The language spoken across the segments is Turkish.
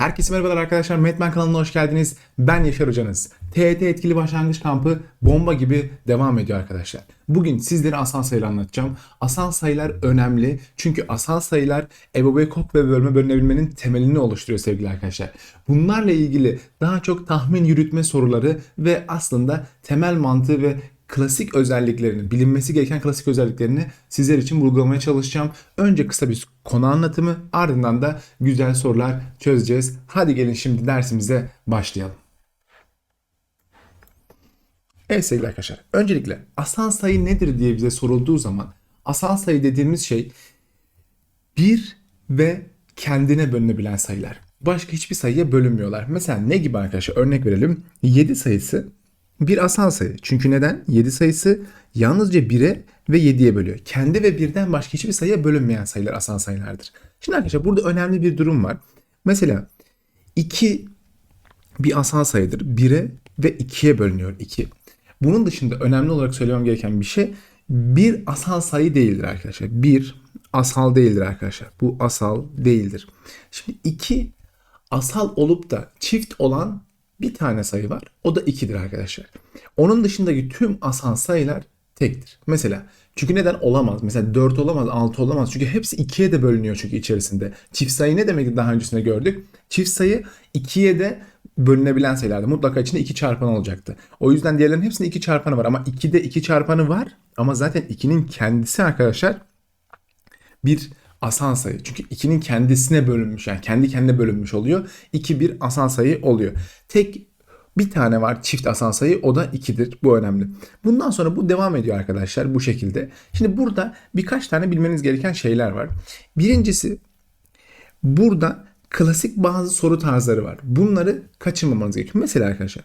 Herkese merhabalar arkadaşlar. Metmen kanalına hoş geldiniz. Ben Yaşar Hocanız. TET etkili başlangıç kampı bomba gibi devam ediyor arkadaşlar. Bugün sizlere asal sayıları anlatacağım. Asal sayılar önemli. Çünkü asal sayılar EBOB kod ve bölme bölünebilmenin temelini oluşturuyor sevgili arkadaşlar. Bunlarla ilgili daha çok tahmin yürütme soruları ve aslında temel mantığı ve klasik özelliklerini, bilinmesi gereken klasik özelliklerini sizler için vurgulamaya çalışacağım. Önce kısa bir konu anlatımı, ardından da güzel sorular çözeceğiz. Hadi gelin şimdi dersimize başlayalım. Evet sevgili arkadaşlar, öncelikle asal sayı nedir diye bize sorulduğu zaman asal sayı dediğimiz şey bir ve kendine bölünebilen sayılar. Başka hiçbir sayıya bölünmüyorlar. Mesela ne gibi arkadaşlar? Örnek verelim. 7 sayısı bir asal sayı. Çünkü neden? 7 sayısı yalnızca 1'e ve 7'ye bölüyor. Kendi ve 1'den başka hiçbir sayıya bölünmeyen sayılar asal sayılardır. Şimdi arkadaşlar burada önemli bir durum var. Mesela 2 bir asal sayıdır. 1'e ve 2'ye bölünüyor 2. Bunun dışında önemli olarak söylemem gereken bir şey bir asal sayı değildir arkadaşlar. Bir asal değildir arkadaşlar. Bu asal değildir. Şimdi 2 asal olup da çift olan bir tane sayı var. O da 2'dir arkadaşlar. Onun dışındaki tüm asal sayılar tektir. Mesela çünkü neden olamaz? Mesela 4 olamaz, 6 olamaz. Çünkü hepsi 2'ye de bölünüyor çünkü içerisinde. Çift sayı ne demekti daha öncesinde gördük? Çift sayı 2'ye de bölünebilen sayılardı. Mutlaka içinde 2 çarpanı olacaktı. O yüzden diğerlerinin hepsinde 2 çarpanı var. Ama 2'de 2 çarpanı var. Ama zaten 2'nin kendisi arkadaşlar bir asal sayı. Çünkü 2'nin kendisine bölünmüş yani kendi kendine bölünmüş oluyor. 2 bir asal sayı oluyor. Tek bir tane var çift asal sayı o da 2'dir. Bu önemli. Bundan sonra bu devam ediyor arkadaşlar bu şekilde. Şimdi burada birkaç tane bilmeniz gereken şeyler var. Birincisi burada klasik bazı soru tarzları var. Bunları kaçırmamanız gerekiyor. Mesela arkadaşlar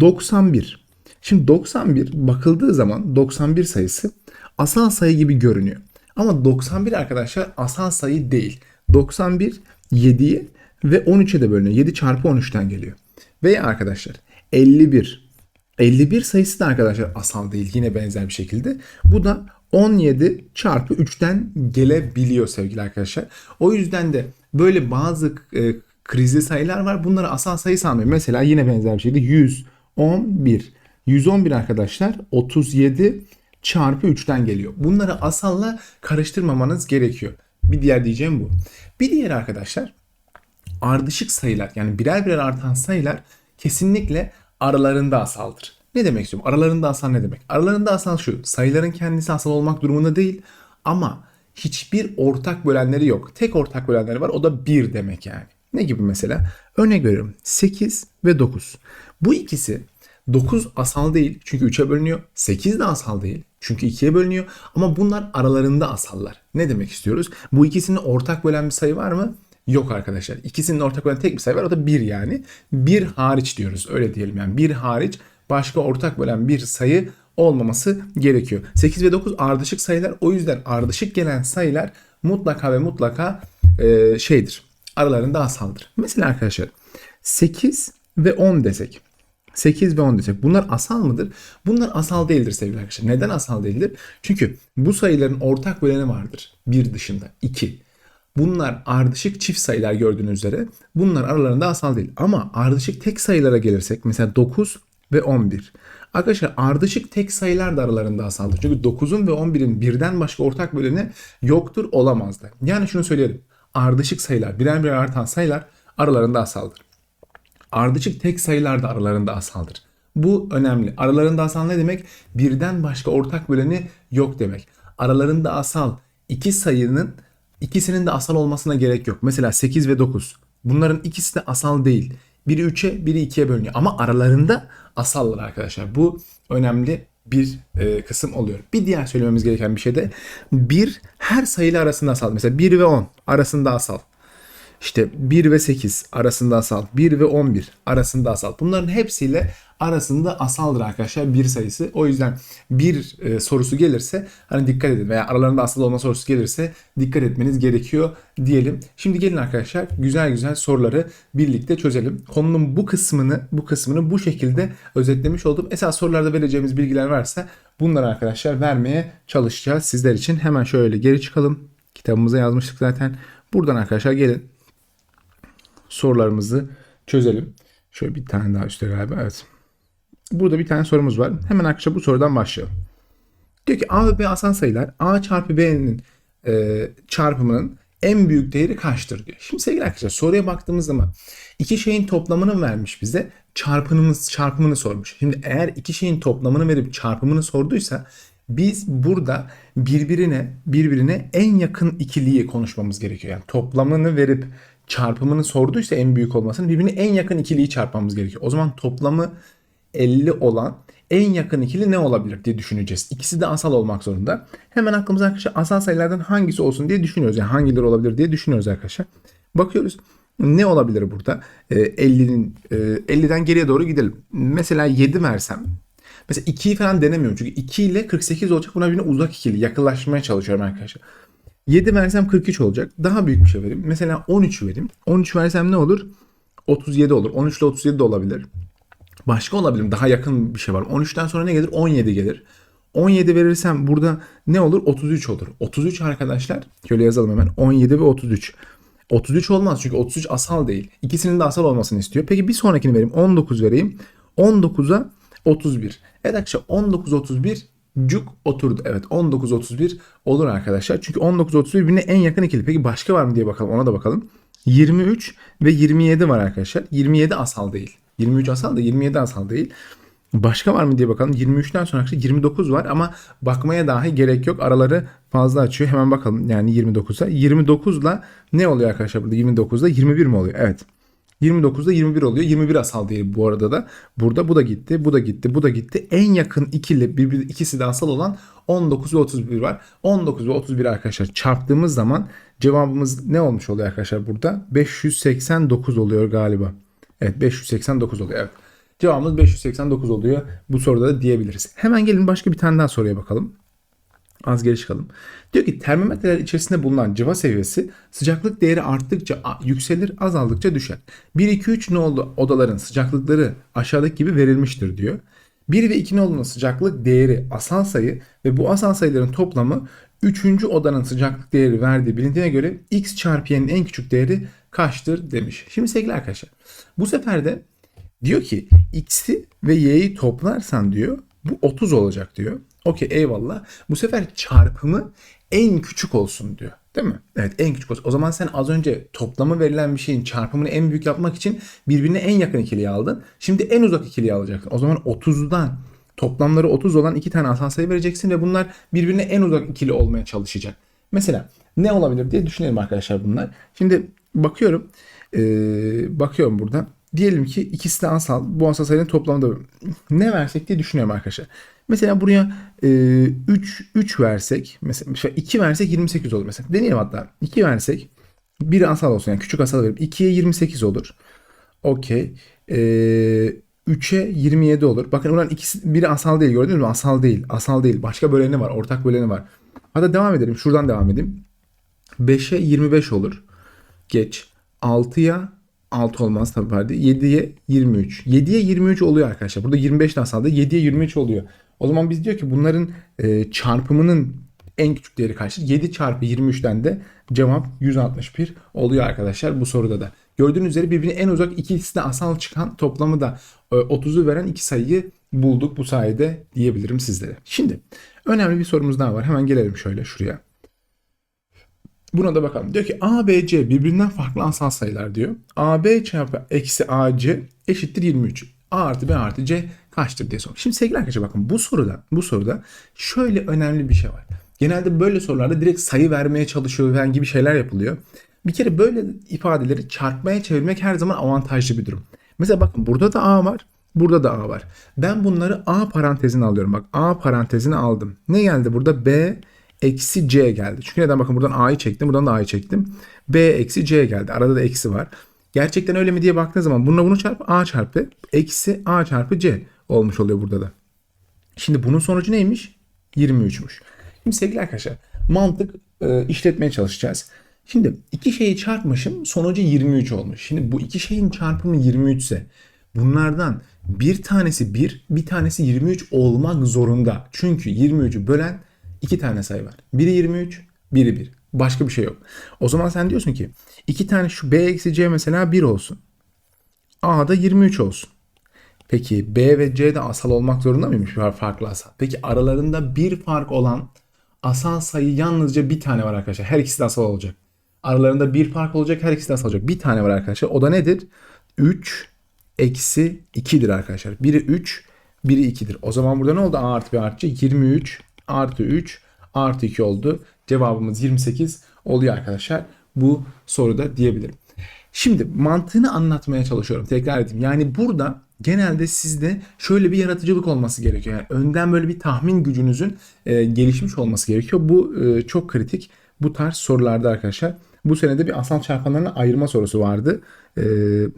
91. Şimdi 91 bakıldığı zaman 91 sayısı asal sayı gibi görünüyor. Ama 91 arkadaşlar asal sayı değil. 91 7'ye ve 13'e de bölünüyor. 7 çarpı 13'ten geliyor. Veya arkadaşlar 51. 51 sayısı da arkadaşlar asal değil. Yine benzer bir şekilde. Bu da 17 çarpı 3'ten gelebiliyor sevgili arkadaşlar. O yüzden de böyle bazı e, krizli sayılar var. Bunları asal sayı sanmıyor. Mesela yine benzer bir şekilde 111. 111 arkadaşlar 37 çarpı 3'ten geliyor. Bunları asalla karıştırmamanız gerekiyor. Bir diğer diyeceğim bu. Bir diğer arkadaşlar ardışık sayılar yani birer birer artan sayılar kesinlikle aralarında asaldır. Ne demek istiyorum? Aralarında asal ne demek? Aralarında asal şu. Sayıların kendisi asal olmak durumunda değil ama hiçbir ortak bölenleri yok. Tek ortak bölenleri var. O da 1 demek yani. Ne gibi mesela? Örnek veriyorum. 8 ve 9. Bu ikisi 9 asal değil çünkü 3'e bölünüyor. 8 de asal değil çünkü 2'ye bölünüyor. Ama bunlar aralarında asallar. Ne demek istiyoruz? Bu ikisini ortak bölen bir sayı var mı? Yok arkadaşlar. İkisinin ortak bölen tek bir sayı var. O da 1 yani. 1 hariç diyoruz. Öyle diyelim yani. 1 hariç başka ortak bölen bir sayı olmaması gerekiyor. 8 ve 9 ardışık sayılar. O yüzden ardışık gelen sayılar mutlaka ve mutlaka e, şeydir. Aralarında asaldır. Mesela arkadaşlar 8 ve 10 desek. 8 ve 10 desek bunlar asal mıdır? Bunlar asal değildir sevgili arkadaşlar. Neden asal değildir? Çünkü bu sayıların ortak böleni vardır. Bir dışında 2. Bunlar ardışık çift sayılar gördüğünüz üzere. Bunlar aralarında asal değil. Ama ardışık tek sayılara gelirsek mesela 9 ve 11. Arkadaşlar ardışık tek sayılar da aralarında asaldır. Çünkü 9'un ve 11'in birden başka ortak böleni yoktur olamaz da. Yani şunu söyleyelim. Ardışık sayılar, birer birer artan sayılar aralarında asaldır. Ardışık tek sayılar da aralarında asaldır. Bu önemli. Aralarında asal ne demek? Birden başka ortak böleni yok demek. Aralarında asal iki sayının ikisinin de asal olmasına gerek yok. Mesela 8 ve 9. Bunların ikisi de asal değil. Biri 3'e, biri 2'ye bölünüyor. Ama aralarında asallar arkadaşlar. Bu önemli bir e, kısım oluyor. Bir diğer söylememiz gereken bir şey de bir her sayılı arasında asal. Mesela 1 ve 10 arasında asal. İşte 1 ve 8 arasında asal, 1 ve 11 arasında asal. Bunların hepsiyle arasında asaldır arkadaşlar bir sayısı. O yüzden bir e, sorusu gelirse hani dikkat edin veya aralarında asal olma sorusu gelirse dikkat etmeniz gerekiyor diyelim. Şimdi gelin arkadaşlar güzel güzel soruları birlikte çözelim. Konunun bu kısmını bu kısmını bu şekilde özetlemiş oldum. Esas sorularda vereceğimiz bilgiler varsa bunları arkadaşlar vermeye çalışacağız sizler için. Hemen şöyle geri çıkalım. Kitabımıza yazmıştık zaten. Buradan arkadaşlar gelin. Sorularımızı çözelim. Şöyle bir tane daha üstte galiba. Evet. Burada bir tane sorumuz var. Hemen arkadaşlar bu sorudan başlayalım. Diyor ki A ve B asal sayılar A çarpı B'nin e, çarpımının en büyük değeri kaçtır diyor. Şimdi sevgili arkadaşlar soruya baktığımız zaman iki şeyin toplamını vermiş bize çarpımımız çarpımını sormuş. Şimdi eğer iki şeyin toplamını verip çarpımını sorduysa biz burada birbirine birbirine en yakın ikiliyi konuşmamız gerekiyor. Yani toplamını verip çarpımını sorduysa en büyük olmasını birbirine en yakın ikiliyi çarpmamız gerekiyor. O zaman toplamı 50 olan en yakın ikili ne olabilir diye düşüneceğiz. İkisi de asal olmak zorunda. Hemen aklımıza arkadaşlar asal sayılardan hangisi olsun diye düşünüyoruz. Yani hangileri olabilir diye düşünüyoruz arkadaşlar. Bakıyoruz ne olabilir burada? Ee, 50'nin e, 50'den geriye doğru gidelim. Mesela 7 versem Mesela 2'yi falan denemiyorum. Çünkü 2 ile 48 olacak. Buna birbirine uzak ikili. Yakınlaşmaya çalışıyorum arkadaşlar. 7 versem 43 olacak. Daha büyük bir şey vereyim. Mesela 13 vereyim. 13 versem ne olur? 37 olur. 13 ile 37 de olabilir. Başka olabilir? Daha yakın bir şey var. 13'ten sonra ne gelir? 17 gelir. 17 verirsem burada ne olur? 33 olur. 33 arkadaşlar. Şöyle yazalım hemen. 17 ve 33. 33 olmaz çünkü 33 asal değil. İkisinin de asal olmasını istiyor. Peki bir sonrakini vereyim. 19 vereyim. 19'a 31. Evet arkadaşlar 19 31 cuk oturdu. Evet 19 31 olur arkadaşlar. Çünkü 19 31 birbirine en yakın ikili. Peki başka var mı diye bakalım. Ona da bakalım. 23 ve 27 var arkadaşlar. 27 asal değil. 23 asal da 27 asal değil. Başka var mı diye bakalım. 23'ten sonra arkadaşlar 29 var ama bakmaya dahi gerek yok. Araları fazla açıyor. Hemen bakalım yani 29'a. 29'la ne oluyor arkadaşlar burada? 29'da 21 mi oluyor? Evet. 29'da 21 oluyor. 21 asal değil bu arada da. Burada bu da gitti, bu da gitti, bu da gitti. En yakın ikili birbiri ikisi de asal olan 19 ve 31 var. 19 ve 31 arkadaşlar çarptığımız zaman cevabımız ne olmuş oluyor arkadaşlar burada? 589 oluyor galiba. Evet 589 oluyor. Evet. Cevabımız 589 oluyor. Bu soruda da diyebiliriz. Hemen gelin başka bir tane daha soruya bakalım. Az geri çıkalım. Diyor ki termometreler içerisinde bulunan cıva seviyesi sıcaklık değeri arttıkça yükselir azaldıkça düşer. 1, 2, 3 nolu odaların sıcaklıkları aşağıdaki gibi verilmiştir diyor. 1 ve 2 nolunun sıcaklık değeri asal sayı ve bu asal sayıların toplamı 3. odanın sıcaklık değeri verdiği bilindiğine göre x çarpı y'nin en küçük değeri kaçtır demiş. Şimdi sevgili arkadaşlar bu sefer de diyor ki x'i ve y'yi toplarsan diyor bu 30 olacak diyor. Okey eyvallah. Bu sefer çarpımı en küçük olsun diyor. Değil mi? Evet en küçük olsun. O zaman sen az önce toplamı verilen bir şeyin çarpımını en büyük yapmak için birbirine en yakın ikiliyi aldın. Şimdi en uzak ikiliyi alacaksın. O zaman 30'dan toplamları 30 olan iki tane asal sayı vereceksin ve bunlar birbirine en uzak ikili olmaya çalışacak. Mesela ne olabilir diye düşünelim arkadaşlar bunlar. Şimdi bakıyorum. Ee, bakıyorum burada. Diyelim ki ikisi de asal. Bu asal sayının toplamı da ne versek diye düşünüyorum arkadaşlar. Mesela buraya e, 3 3 versek mesela 2 versek 28 olur mesela. Deneyelim hatta. 2 versek bir asal olsun yani küçük asal verip 2'ye 28 olur. Okey. E, 3'e 27 olur. Bakın bunların ikisi biri asal değil gördünüz mü? Asal değil. Asal değil. Başka böleni var. Ortak böleni var. Hatta devam edelim. Şuradan devam edeyim. 5'e 25 olur. Geç. 6'ya 6 olmaz tabii pardon. 7'ye 23. 7'ye 23 oluyor arkadaşlar. Burada 25 de asalda 7'ye 23 oluyor. O zaman biz diyor ki bunların e, çarpımının en küçük değeri kaçtır? 7 çarpı 23'ten de cevap 161 oluyor arkadaşlar bu soruda da. Gördüğünüz üzere birbirine en uzak ikisi de asal çıkan toplamı da e, 30'u veren iki sayıyı bulduk bu sayede diyebilirim sizlere. Şimdi önemli bir sorumuz daha var. Hemen gelelim şöyle şuraya. Buna da bakalım. Diyor ki A, B, C birbirinden farklı asal sayılar diyor. A, B çarpı eksi A, C eşittir 23. A artı B artı C kaçtır diye sor. Şimdi sevgili arkadaşlar bakın bu soruda bu soruda şöyle önemli bir şey var. Genelde böyle sorularda direkt sayı vermeye çalışıyor falan gibi şeyler yapılıyor. Bir kere böyle ifadeleri çarpmaya çevirmek her zaman avantajlı bir durum. Mesela bakın burada da A var. Burada da A var. Ben bunları A parantezine alıyorum. Bak A parantezine aldım. Ne geldi burada? B eksi C geldi. Çünkü neden? Bakın buradan A'yı çektim. Buradan da A'yı çektim. B eksi C geldi. Arada da eksi var. Gerçekten öyle mi diye baktığınız zaman bununla bunu çarp A çarpı eksi A çarpı C olmuş oluyor burada da. Şimdi bunun sonucu neymiş? 23'müş. Şimdi sevgili arkadaşlar mantık e, işletmeye çalışacağız. Şimdi iki şeyi çarpmışım sonucu 23 olmuş. Şimdi bu iki şeyin çarpımı 23 ise bunlardan bir tanesi 1 bir tanesi 23 olmak zorunda. Çünkü 23'ü bölen iki tane sayı var. Biri 23 biri 1. Başka bir şey yok. O zaman sen diyorsun ki iki tane şu b eksi c mesela 1 olsun. A da 23 olsun. Peki B ve C de asal olmak zorunda mıymış? Var farklı asal. Peki aralarında bir fark olan asal sayı yalnızca bir tane var arkadaşlar. Her ikisi de asal olacak. Aralarında bir fark olacak. Her ikisi de asal olacak. Bir tane var arkadaşlar. O da nedir? 3 eksi 2'dir arkadaşlar. Biri 3, biri 2'dir. O zaman burada ne oldu? A artı B artı C. 23 artı 3 artı 2 oldu. Cevabımız 28 oluyor arkadaşlar. Bu soruda diyebilirim. Şimdi mantığını anlatmaya çalışıyorum. Tekrar edeyim. Yani burada genelde sizde şöyle bir yaratıcılık olması gerekiyor. Yani önden böyle bir tahmin gücünüzün e, gelişmiş olması gerekiyor. Bu e, çok kritik. Bu tarz sorularda arkadaşlar. Bu senede bir asal çarpanlarına ayırma sorusu vardı e,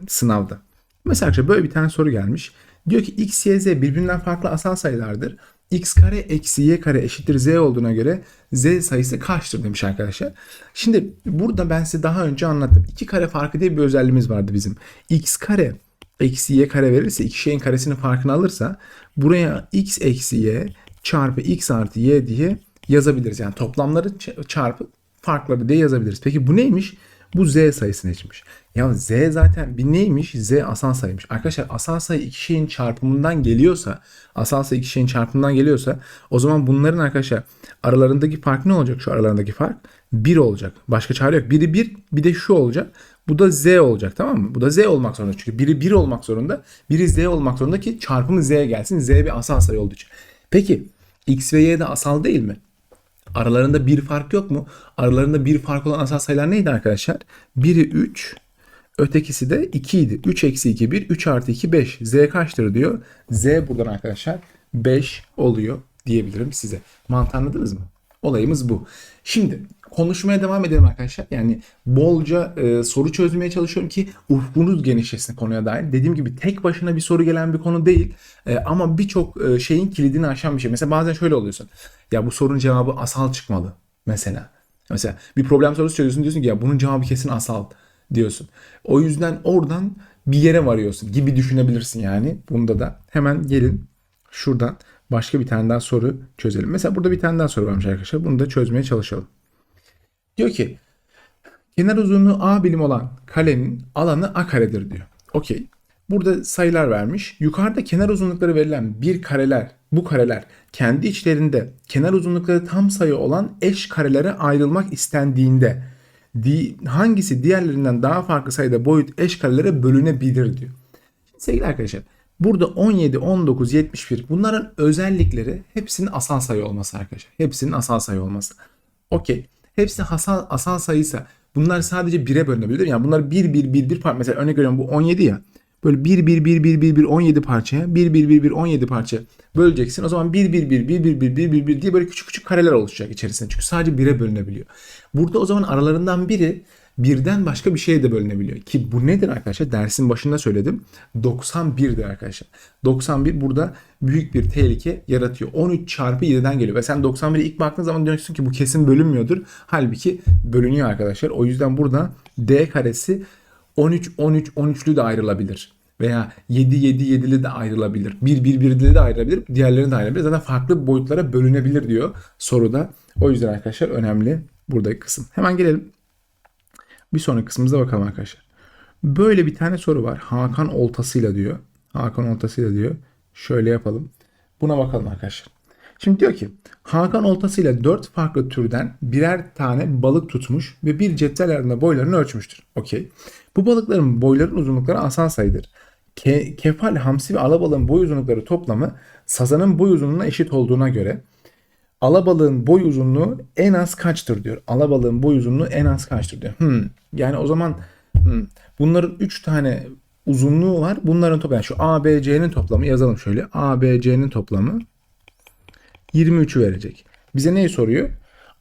sınavda. Mesela böyle bir tane soru gelmiş. Diyor ki x, y, z birbirinden farklı asal sayılardır. X kare eksi y kare eşittir z olduğuna göre z sayısı kaçtır demiş arkadaşlar. Şimdi burada ben size daha önce anlattım. İki kare farkı diye bir özelliğimiz vardı bizim. x kare eksi y kare verirse iki şeyin karesinin farkını alırsa buraya x eksi y çarpı x artı y diye yazabiliriz. Yani toplamları çarpı farkları diye yazabiliriz. Peki bu neymiş? Bu z sayısını içmiş. Ya z zaten bir neymiş? Z asal sayıymış. Arkadaşlar asal sayı iki şeyin çarpımından geliyorsa, asal sayı iki şeyin çarpımından geliyorsa o zaman bunların arkadaşlar aralarındaki fark ne olacak? Şu aralarındaki fark 1 olacak. Başka çare yok. Biri 1 bir de şu olacak. Bu da z olacak tamam mı? Bu da z olmak zorunda. Çünkü biri 1 olmak zorunda. Biri z olmak zorunda ki çarpımı z gelsin. Z bir asal sayı olduğu için. Peki x ve y de asal değil mi? Aralarında bir fark yok mu? Aralarında bir fark olan asal sayılar neydi arkadaşlar? Biri 3, ötekisi de 2 idi. 3 eksi 2 1, 3 artı 2 5. Z kaçtır diyor. Z buradan arkadaşlar 5 oluyor diyebilirim size. Mantığı anladınız mı? Olayımız bu. Şimdi konuşmaya devam edelim arkadaşlar. Yani bolca e, soru çözmeye çalışıyorum ki ufkunuz genişlesin konuya dair. Dediğim gibi tek başına bir soru gelen bir konu değil. E, ama birçok e, şeyin kilidini aşan bir şey. Mesela bazen şöyle oluyorsun. Ya bu sorunun cevabı asal çıkmalı mesela. Mesela bir problem sorusu çözüyorsun diyorsun ki ya bunun cevabı kesin asal diyorsun. O yüzden oradan bir yere varıyorsun gibi düşünebilirsin yani. Bunda da hemen gelin şuradan başka bir tane daha soru çözelim. Mesela burada bir tane daha soru varmış arkadaşlar. Bunu da çözmeye çalışalım. Diyor ki kenar uzunluğu A birim olan karenin alanı A karedir diyor. Okey. Burada sayılar vermiş. Yukarıda kenar uzunlukları verilen bir kareler, bu kareler kendi içlerinde kenar uzunlukları tam sayı olan eş karelere ayrılmak istendiğinde di- hangisi diğerlerinden daha farklı sayıda boyut eş karelere bölünebilir diyor. Şimdi sevgili arkadaşlar burada 17, 19, 71 bunların özellikleri hepsinin asal sayı olması arkadaşlar. Hepsinin asal sayı olması. Okey. Hepsi asal, asal sayıysa bunlar sadece 1'e bölünebilir. Yani bunlar 1, 1, 1, 1 parça. Mesela örnek veriyorum bu 17 ya. Böyle 1, 1, 1, 1, 1, 1, 17 parçaya 1, 1, 1, 1, 17 parça böleceksin. O zaman 1, 1, 1, 1, 1, 1, 1, 1, 1 diye böyle küçük küçük kareler oluşacak içerisinde. Çünkü sadece 1'e bölünebiliyor. Burada o zaman aralarından biri birden başka bir şeye de bölünebiliyor. Ki bu nedir arkadaşlar? Dersin başında söyledim. 91'dir arkadaşlar. 91 burada büyük bir tehlike yaratıyor. 13 çarpı 7'den geliyor. Ve sen 91'e ilk baktığın zaman diyorsun ki bu kesin bölünmüyordur. Halbuki bölünüyor arkadaşlar. O yüzden burada D karesi 13 13 13'lü de ayrılabilir. Veya 7 7 7'li de ayrılabilir. 1 1 1'li de ayrılabilir. Diğerlerini de ayrılabilir. Zaten farklı boyutlara bölünebilir diyor soruda. O yüzden arkadaşlar önemli buradaki kısım. Hemen gelelim. Bir sonraki kısmımıza bakalım arkadaşlar. Böyle bir tane soru var. Hakan oltasıyla diyor. Hakan oltasıyla diyor. Şöyle yapalım. Buna bakalım arkadaşlar. Şimdi diyor ki Hakan oltasıyla 4 farklı türden birer tane balık tutmuş ve bir cetvel yardımıyla boylarını ölçmüştür. Okey. Bu balıkların boyların uzunlukları asal sayıdır. Ke- kefal, hamsi ve alabalığın boy uzunlukları toplamı sazanın boy uzunluğuna eşit olduğuna göre alabalığın boy uzunluğu en az kaçtır diyor. Alabalığın boy uzunluğu en az kaçtır diyor. Hmm. Yani o zaman hmm, bunların 3 tane uzunluğu var. Bunların toplamı yani şu A, B, C'nin toplamı yazalım şöyle. A, B, C'nin toplamı 23'ü verecek. Bize neyi soruyor?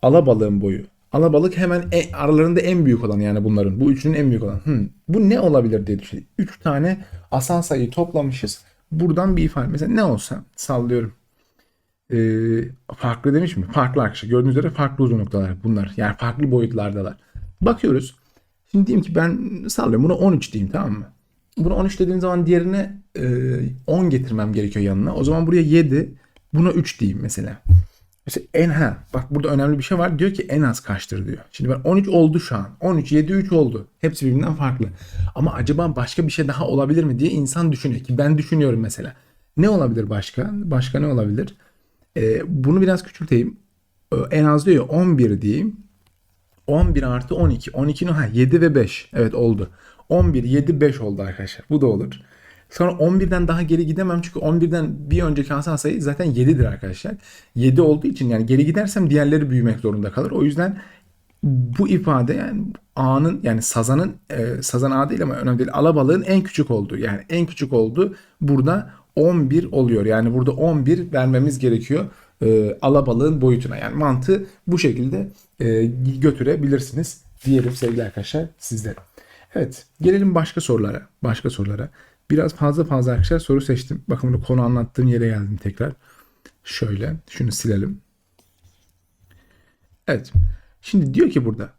Alabalığın boyu. Alabalık hemen e- aralarında en büyük olan yani bunların. Bu üçünün en büyük olan. Hmm, bu ne olabilir diye düşündüm. 3 tane asal sayıyı toplamışız. Buradan bir ifade. Mesela ne olsa sallıyorum. Ee, farklı demiş mi? Farklı arkadaşlar. Gördüğünüz üzere farklı uzunluktalar bunlar. Yani farklı boyutlardalar. Bakıyoruz. Şimdi diyeyim ki ben sallıyorum bunu 13 diyeyim tamam mı? Bunu 13 dediğim zaman diğerine e, 10 getirmem gerekiyor yanına. O zaman buraya 7, buna 3 diyeyim mesela. Mesela en ha bak burada önemli bir şey var. Diyor ki en az kaçtır diyor. Şimdi ben 13 oldu şu an. 13 7 3 oldu. Hepsi birbirinden farklı. Ama acaba başka bir şey daha olabilir mi diye insan düşünüyor ki ben düşünüyorum mesela. Ne olabilir başka? Başka ne olabilir? Ee, bunu biraz küçülteyim. Ee, en az diyor ya 11 diyeyim. 11 artı 12. 12'nin ha 7 ve 5. Evet oldu. 11, 7, 5 oldu arkadaşlar. Bu da olur. Sonra 11'den daha geri gidemem çünkü 11'den bir önceki asal sayı zaten 7'dir arkadaşlar. 7 olduğu için yani geri gidersem diğerleri büyümek zorunda kalır. O yüzden bu ifade yani A'nın yani sazanın e, sazan A değil ama önemli değil. Alabalığın en küçük olduğu yani en küçük olduğu burada 11 oluyor. Yani burada 11 vermemiz gerekiyor e, alabalığın boyutuna. Yani mantığı bu şekilde e, götürebilirsiniz diyelim sevgili arkadaşlar sizlere. Evet gelelim başka sorulara. Başka sorulara. Biraz fazla fazla arkadaşlar soru seçtim. Bakın bunu konu anlattığım yere geldim tekrar. Şöyle şunu silelim. Evet. Şimdi diyor ki burada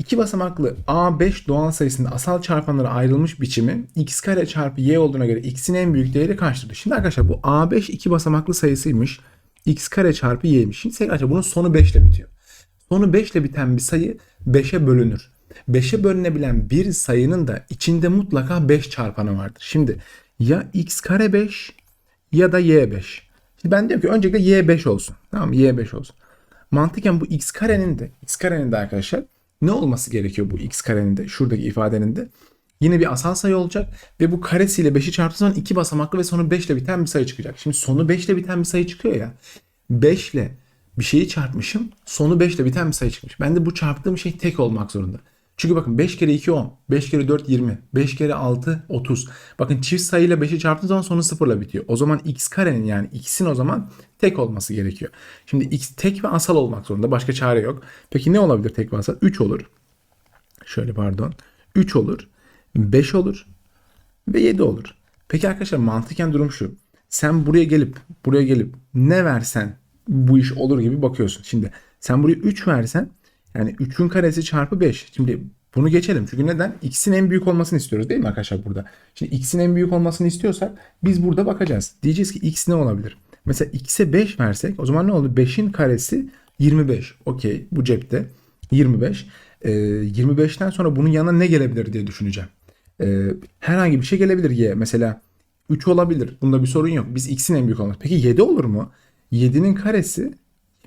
iki basamaklı A5 doğal sayısında asal çarpanlara ayrılmış biçimi x kare çarpı y olduğuna göre x'in en büyük değeri kaçtır? Şimdi arkadaşlar bu A5 iki basamaklı sayısıymış. x kare çarpı y'miş. Şimdi arkadaşlar bunun sonu 5 ile bitiyor. Sonu 5 ile biten bir sayı 5'e bölünür. 5'e bölünebilen bir sayının da içinde mutlaka 5 çarpanı vardır. Şimdi ya x kare 5 ya da y 5. Şimdi ben diyorum ki öncelikle y 5 olsun. Tamam y 5 olsun. Mantıken bu x karenin de x karenin de arkadaşlar ne olması gerekiyor bu x karenin de şuradaki ifadenin de? Yine bir asal sayı olacak ve bu karesiyle 5'i çarptığı zaman 2 basamaklı ve sonu 5 ile biten bir sayı çıkacak. Şimdi sonu 5 ile biten bir sayı çıkıyor ya. 5 ile bir şeyi çarpmışım. Sonu 5 ile biten bir sayı çıkmış. Ben de bu çarptığım şey tek olmak zorunda. Çünkü bakın 5 kere 2 10, 5 kere 4 20, 5 kere 6 30. Bakın çift sayıyla 5'i çarptığın zaman sonu 0 ile bitiyor. O zaman x karenin yani x'in o zaman tek olması gerekiyor. Şimdi x tek ve asal olmak zorunda. Başka çare yok. Peki ne olabilir tek ve asal? 3 olur. Şöyle pardon. 3 olur. 5 olur. Ve 7 olur. Peki arkadaşlar mantıken durum şu. Sen buraya gelip buraya gelip ne versen bu iş olur gibi bakıyorsun. Şimdi sen buraya 3 versen yani 3'ün karesi çarpı 5. Şimdi bunu geçelim. Çünkü neden? X'in en büyük olmasını istiyoruz değil mi arkadaşlar burada? Şimdi X'in en büyük olmasını istiyorsak biz burada bakacağız. Diyeceğiz ki X ne olabilir? Mesela X'e 5 versek o zaman ne oldu? 5'in karesi 25. Okey bu cepte. 25. Ee, 25'ten sonra bunun yanına ne gelebilir diye düşüneceğim. Ee, herhangi bir şey gelebilir Y. Mesela 3 olabilir. Bunda bir sorun yok. Biz X'in en büyük olması. Peki 7 olur mu? 7'nin karesi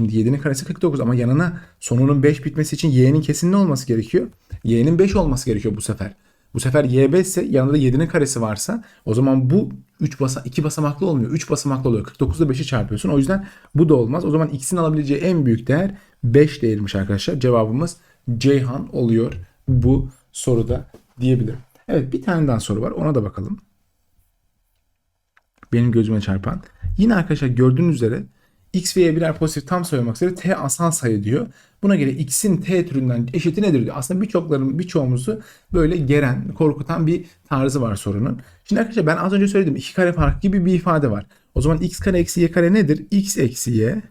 Şimdi 7'nin karesi 49 ama yanına sonunun 5 bitmesi için y'nin kesin ne olması gerekiyor? y'nin 5 olması gerekiyor bu sefer. Bu sefer y 5 ise yanında 7'nin karesi varsa o zaman bu 3 basa 2 basamaklı olmuyor. 3 basamaklı oluyor. 49 ile 5'i çarpıyorsun. O yüzden bu da olmaz. O zaman x'in alabileceği en büyük değer 5 değermiş arkadaşlar. Cevabımız Ceyhan oluyor bu soruda diyebilirim. Evet bir tane daha soru var. Ona da bakalım. Benim gözüme çarpan. Yine arkadaşlar gördüğünüz üzere x ve y birer pozitif tam sayı olmak üzere t asal sayı diyor. Buna göre x'in t türünden eşiti nedir diyor. Aslında birçokların birçoğumuzu böyle geren, korkutan bir tarzı var sorunun. Şimdi arkadaşlar ben az önce söyledim. iki kare fark gibi bir ifade var. O zaman x kare eksi y kare nedir? x eksi y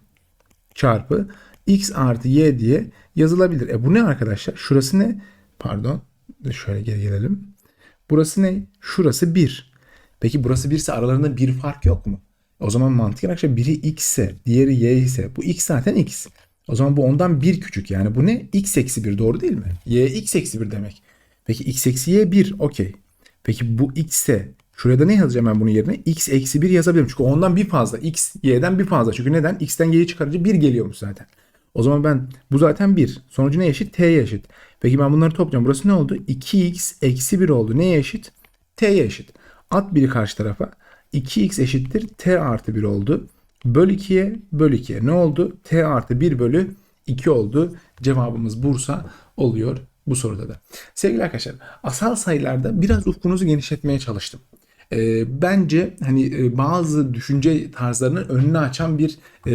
çarpı x artı y diye yazılabilir. E bu ne arkadaşlar? Şurası ne? Pardon. Şöyle geri gelelim. Burası ne? Şurası 1. Peki burası 1 ise aralarında bir fark yok mu? O zaman mantıken arkadaşlar biri x ise diğeri y ise bu x zaten x. O zaman bu ondan bir küçük yani bu ne? x eksi 1 doğru değil mi? y x eksi 1 demek. Peki x eksi y 1 okey. Peki bu x ise şuraya da ne yazacağım ben bunun yerine? x eksi 1 yazabilirim. Çünkü ondan bir fazla. x y'den bir fazla. Çünkü neden? x'ten y'yi çıkarınca 1 geliyormuş zaten. O zaman ben bu zaten 1. Sonucu ne eşit? t'ye eşit. Peki ben bunları toplayacağım. Burası ne oldu? 2x eksi 1 oldu. Neye eşit? t'ye eşit. At biri karşı tarafa. 2x eşittir t artı 1 oldu. Böl 2'ye böl 2'ye ne oldu? t artı 1 bölü 2 oldu. Cevabımız Bursa oluyor bu soruda da. Sevgili arkadaşlar asal sayılarda biraz ufkunuzu genişletmeye çalıştım. E, bence hani e, bazı düşünce tarzlarının önünü açan bir e,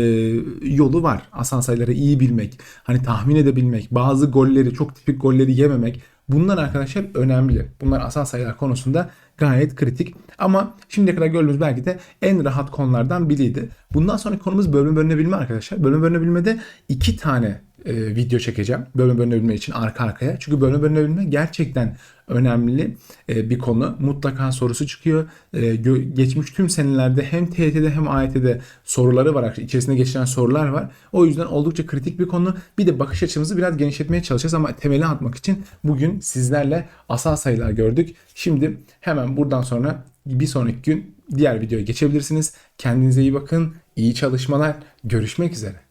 yolu var. Asal sayıları iyi bilmek, hani tahmin edebilmek, bazı golleri, çok tipik golleri yememek. Bunlar arkadaşlar önemli. Bunlar asal sayılar konusunda gayet kritik. Ama şimdiye kadar gördüğümüz belki de en rahat konulardan biriydi. Bundan sonraki konumuz bölme bölünebilme arkadaşlar. Bölme bölünebilmede iki tane e, video çekeceğim. Bölme bölünebilme için arka arkaya. Çünkü bölme bölünebilme gerçekten önemli e, bir konu. Mutlaka sorusu çıkıyor. E, geçmiş tüm senelerde hem TYT'de hem AYT'de soruları var. İçerisinde geçiren sorular var. O yüzden oldukça kritik bir konu. Bir de bakış açımızı biraz genişletmeye çalışacağız ama temeli atmak için bugün sizlerle asal sayılar gördük. Şimdi hemen buradan sonra bir sonraki gün diğer videoya geçebilirsiniz. Kendinize iyi bakın. İyi çalışmalar. Görüşmek üzere.